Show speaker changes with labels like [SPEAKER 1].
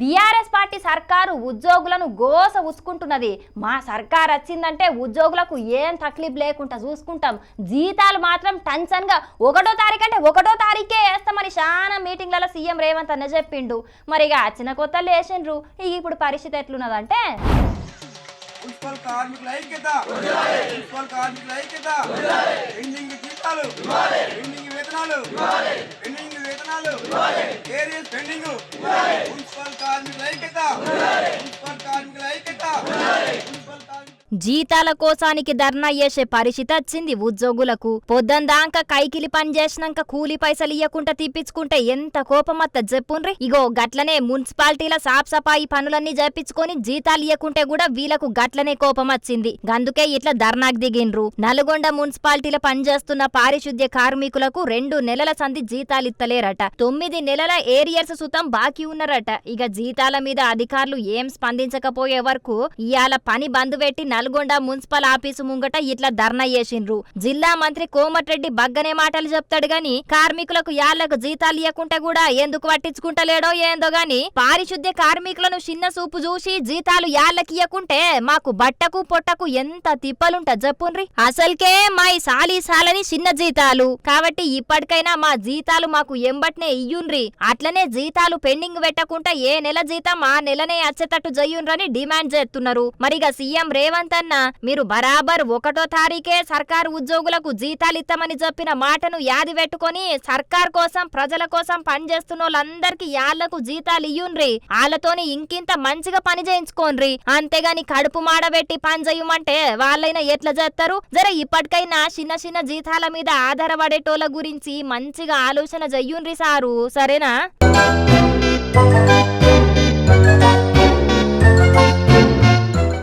[SPEAKER 1] BRS party సర్కారు ఉద్యోగులను గోస ఉసుకుంటున్నది. మా సర్కార్ వచ్చిందంటే ఉద్యోగులకు ఏం తక్లీఫ్ లేకుండా చూసుకుంటాం. జీతాలు మాత్రం టెన్షన్గా ఒకటో తారీఖు అంటే ఒకటో తారీఖే వేస్తామని చాలా మీటింగ్లలో సీఎం రేవంత్ అన్న చెప్పిండు. మరి ఇక వచ్చిన కొత్త లేచిండ్రు. ఇక ఇప్పుడు పరిస్థితి ఎట్లున్నదంటే?
[SPEAKER 2] కార్మికుల ఏరియస్ పెండింగ్ మున్సిపల్ కార్మికుల ఐక్యత
[SPEAKER 1] జీతాల కోసానికి ధర్నా చేసే పరిస్థితి వచ్చింది ఉద్యోగులకు. పొద్దందాక కైకిలి పని చేసినాక కూలి పైసలు ఇయ్యకుండా తీపించుకుంటే ఎంత కోపమత్త చెప్పుండ్రి ఇగో గట్లనే మున్సిపాలిటీల సాఫ్ సఫాయి పనులన్నీ చేపించుకొని జీతాలు ఇయ్యకుంటే కూడా వీళ్ళకు గట్లనే కోపం వచ్చింది గందుకే ఇట్లా ధర్నాకు దిగిండ్రు. నల్గొండ మున్సిపాలిటీల పనిచేస్తున్న పారిశుద్ధ్య కార్మికులకు రెండు నెలల సంధి జీతాలు ఇత్తలేరట. తొమ్మిది నెలల ఏరియర్స్ సుతం బాకీ ఉన్నారట. ఇక జీతాల మీద అధికారులు ఏం స్పందించకపోయే వరకు ఇవాళ పని బంద్ పెట్టి నల్గొండ మున్సిపల్ ఆఫీసు ముంగట ఇట్లా ధర్నా చేసిండ్రు. జిల్లా మంత్రి కోమటిరెడ్డి బగ్గనే మాటలు చెప్తాడు గాని కార్మికులకు యాళ్ళకు జీతాలు ఇవ్వకుంటే కూడా ఎందుకు పట్టించుకుంటలేడో ఏందో గాని పారిశుద్ధ్య కార్మికులను చిన్న సూపు చూసి జీతాలు యాళ్ళకి ఇవ్వకుంటే మాకు బట్టకు పొట్టకు ఎంత తిప్పలుంట చెప్పుండ్రి అసలుకే మా ఈ సాలి సాలని చిన్న జీతాలు. కాబట్టి ఇప్పటికైనా మా జీతాలు మాకు ఎంబట్నే ఇయ్యుండ్రి అట్లనే జీతాలు పెండింగ్ పెట్టకుండా ఏ నెల జీతం ఆ నెలనే వచ్చేటట్టు జయ్యుండ్రని డిమాండ్ చేస్తున్నారు మరిగా సీఎం రేవంత్ అన్న మీరు బరాబర్ ఒకటో తారీఖే సర్కారు ఉద్యోగులకు జీతాలు ఇస్తామని చెప్పిన మాటను యాది పెట్టుకొని సర్కార్ కోసం ప్రజల కోసం పనిచేస్తున్న వాళ్ళందరికీ యాళ్ళకు జీతాలు ఇయ్యుండ్రి వాళ్ళతోని ఇంకింత మంచిగా పని చేయించుకోండ్రి అంతేగాని కడుపు మాడబెట్టి పని చేయమంటే వాళ్ళైనా ఎట్లా చేస్తారు జర ఇప్పటికైనా చిన్న చిన్న జీతాల మీద ఆధారపడేటోళ్ళ గురించి మంచిగా ఆలోచన చెయ్యుండ్రి సారు. సరేనా?